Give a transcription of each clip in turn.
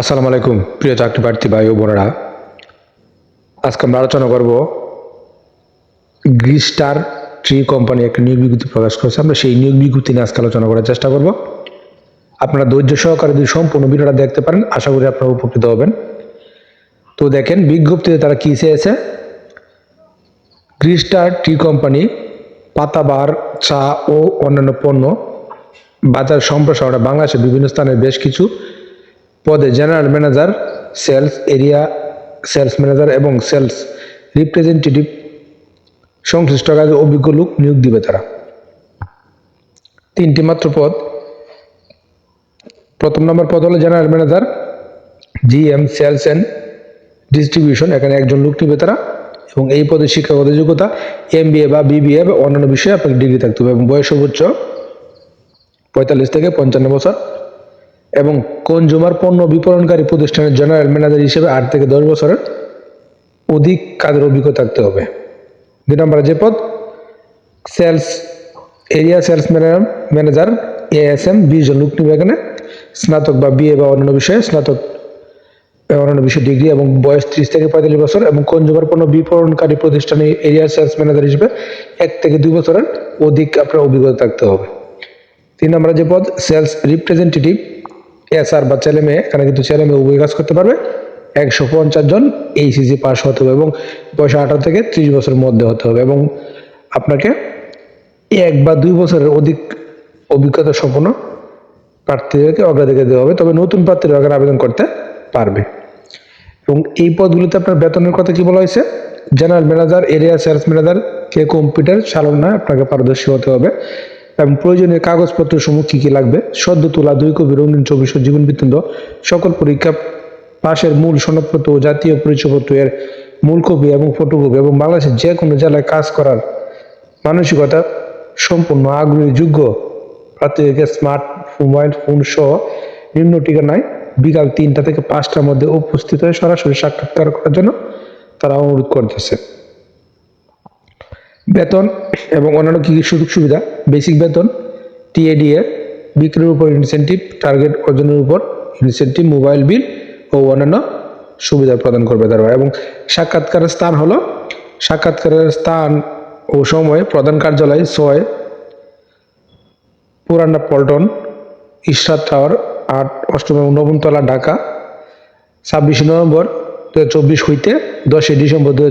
আসসালামু আলাইকুম, প্রিয় চাকরি প্রার্থী ভাই ও বোনেরা। আজকে আমরা আলোচনা করব গ্রিস্টার ট্রি কোম্পানি একটা নিয়োগ বিজ্ঞপ্তি প্রকাশ করেছে। আমরা সেই নিয়োগ বিজ্ঞপ্তি নিয়ে আজকে আলোচনা করার চেষ্টা করব। আপনারা ধৈর্য সহকারে যদি সম্পূর্ণ ভিডিওটা দেখতে পারেন, আশা করি আপনারা উপকৃত হবেন। তো দেখেন, বিজ্ঞপ্তিতে তারা কী চেয়েছে? গ্রিস্টার টি কোম্পানি, পাতাবার, চা ও অন্যান্য পণ্য, বাজার সম্প্রসারণে বাংলাদেশের বিভিন্ন স্থানের বেশ কিছু পদে general manager sales area sales manager এবং সেলস রিপ্রেজেন্টেটিভ সংশ্লিষ্ট কাজে অভিজ্ঞ লোক নিয়োগ দিবে তারা। তিনটি মাত্র পদ। প্রথম নম্বর পদ হলো general manager GM sales and distribution এখানে একজন লোক নিবে তারা। এবং এই পদে শিক্ষাগত যোগ্যতা এম বা বিবিএ বা অন্যান্য বিষয়ে আপনাকে ডিগ্রি থাকতে হবে এবং বয়স সর্বোচ্চ পঁয়তাল্লিশ থেকে পঞ্চান্ন বছর। এবং কনজুমার পণ্য বিপণনকারী প্রতিষ্ঠানের জেনারেল ম্যানেজার হিসেবে আট থেকে দশ বছরের অধিক কাজের অভিজ্ঞতা থাকতে হবে। দুই নম্বরে যে পদ sales area sales manager ASM বিশ জন নিবে এখানে। স্নাতক বা বিএ বা অন্যান্য বিষয়ে স্নাতক অন্যান্য বিষয়ে ডিগ্রি এবং বয়স ত্রিশ থেকে পঁয়তাল্লিশ বছর এবং কনজুমার পণ্য বিপণনকারী প্রতিষ্ঠানে এরিয়া সেলস ম্যানেজার হিসেবে এক থেকে দুই বছরের অধিক আপনার অভিজ্ঞতা থাকতে হবে। তিন নম্বরে যে পদ সেলস রিপ্রেজেন্টেটিভ এসআর বা ছেলে মেয়ে এখানে কিন্তু ছেলে মেয়ে উভয় কাজ করতে পারবে? একশো পঞ্চাশ জন এইসিসি পাস হতে হবে এবং বয়স আঠারো থেকে ত্রিশ বছরের মধ্যে হতে হবে এবং আপনাকে এক বা দুই বছরের অধিক অভিজ্ঞতা সম্পন্ন প্রার্থীদেরকে অগ্রাধিকার দেওয়া হবে। তবে নতুন প্রার্থীরা এখানে আবেদন করতে পারবে। এবং এই পদগুলিতে আপনার বেতনের কথা কি বলা হয়েছে? General manager area sales manager কে কম্পিউটার চালনায় আপনাকে পারদর্শী হতে হবে। এবং প্রয়োজনীয় কাগজপত্র সমূহ কী কী লাগবে? সদ্য তোলা দুই কপি রঙিন ছবি জীবন সকল পরীক্ষা পাশের মূল সনদপত্র ও জাতীয় পরিচয়পত্র এর মূল কপি এবং ফটোকপি এবং বাংলাদেশের যে কোনো জেলায় কাজ করার মানসিকতা সম্পূর্ণ আগ্রহী, যোগ্য প্রার্থীদেরকে স্মার্ট মোবাইল ফোন সহ নিম্ন ঠিকানায় বিকাল তিনটা থেকে পাঁচটার মধ্যে উপস্থিত হয়ে সরাসরি সাক্ষাৎকার করার জন্য তারা অনুরোধ করতেছে। বেতন এবং অন্যান্য কী কী সুযোগ সুবিধা? বেসিক বেতন টিএডিএ বিক্রির উপর ইনসেন্টিভ টার্গেট অর্জনের উপর ইনসেন্টিভ মোবাইল বিল ও অন্যান্য সুবিধা প্রদান করবে তারা এবং সাক্ষাৎকারের স্থান হলো, সাক্ষাৎকারের স্থান ও সময় প্রধান কার্যালয় ছয় পুরানা পল্টন, ইশরাত টাওয়ার আট, অষ্টম এবং নবম তলা ঢাকা, ছাব্বিশে নভেম্বর দু হাজার চব্বিশ হইতে দশই ডিসেম্বর দু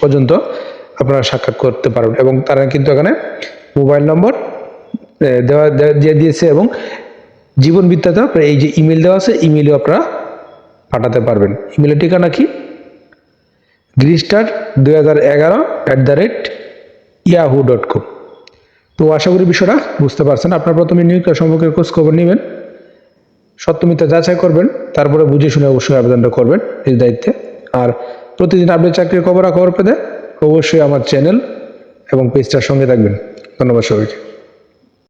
পর্যন্ত আপনারা সাক্ষাৎ করতে পারবেন। এবং তারা কিন্তু এখানে মোবাইল নম্বর দেওয়া দিয়ে দিয়েছে এবং জীবন বৃত্তান্ত, আপনার এই যে ইমেল দেওয়া আছে, ইমেলও আপনারা পাঠাতে পারবেন। ইমেলের ঠিকানা কি? গ্রিস্টার দুই হাজার এগারো at the rate Yahoo dot com তো আশা করি বিষয়টা বুঝতে পারছেন। আপনার প্রথমে নিয়োগটা সম্পর্কে খোঁজ খবর নেবেন সত্যমিতা যাচাই করবেন, তারপরে বুঝে শুনে অবশ্যই আবেদনটা করবেন নিজ দায়িত্বে আর প্রতিদিন আপনি চাকরির খবর খবর পেতে অবশ্যই আমার চ্যানেল এবং পেজটার সঙ্গে থাকবেন। ধন্যবাদ সবাইকে।